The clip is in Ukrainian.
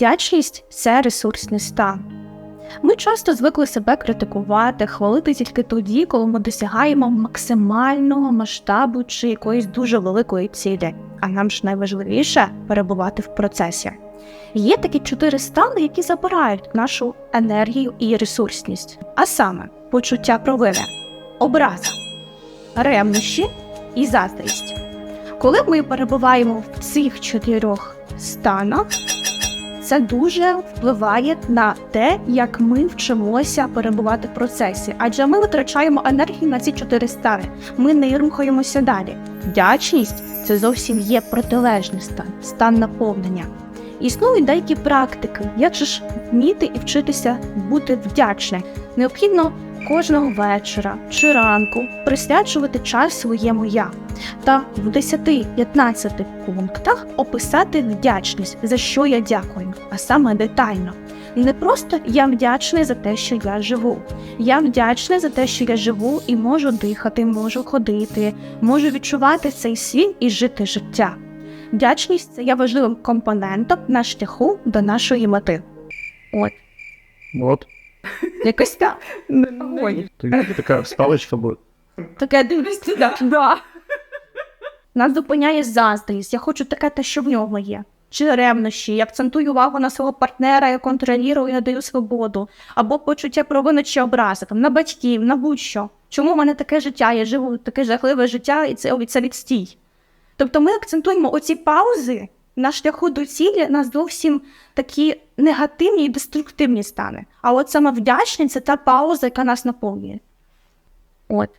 Вдячність це ресурсний стан. Ми часто звикли себе критикувати, хвалити тільки тоді, коли ми досягаємо максимального масштабу чи якоїсь дуже великої цілі. А нам ж найважливіше перебувати в процесі. Є такі чотири стани, які забирають нашу енергію і ресурсність, а саме почуття провини, образа, ревнощі і заздрість. Коли ми перебуваємо в цих чотирьох станах, це дуже впливає на те, як ми вчимося перебувати в процесі, адже ми витрачаємо енергію на ці чотири стани. Ми не рухаємося далі. Вдячність це зовсім є протилежний стан, стан наповнення. Існують деякі практики, як же ж вміти і вчитися бути вдячним. Необхідно кожного вечора чи ранку присвячувати час своєму я та в 10-15 пунктах описати вдячність, за що я дякую, а саме детально. Не просто я вдячний за те, що я живу. Я вдячний за те, що я живу і можу дихати, можу ходити, можу відчувати цей світ і жити життя. Вдячність це є важливим компонентом на шляху до нашої мети. От, От. Якось так. Тобі така спалочка буде. Таке дивлюсь туди. Да. Нас зупиняє заздрість. Я хочу таке те, що в нього є. Чи ревнощі, я акцентую увагу на свого партнера, я контролюю, я даю свободу, або почуття провини чи образи там, на батьків, на будь-що. Чому в мене таке життя? Я живу таке жахливе життя, і це, це відстій. Тобто ми акцентуємо оці паузи на шляху до цілі нас зовсім такі негативні і деструктивні стани. А от саме вдячність це та пауза, яка нас наповнює. От.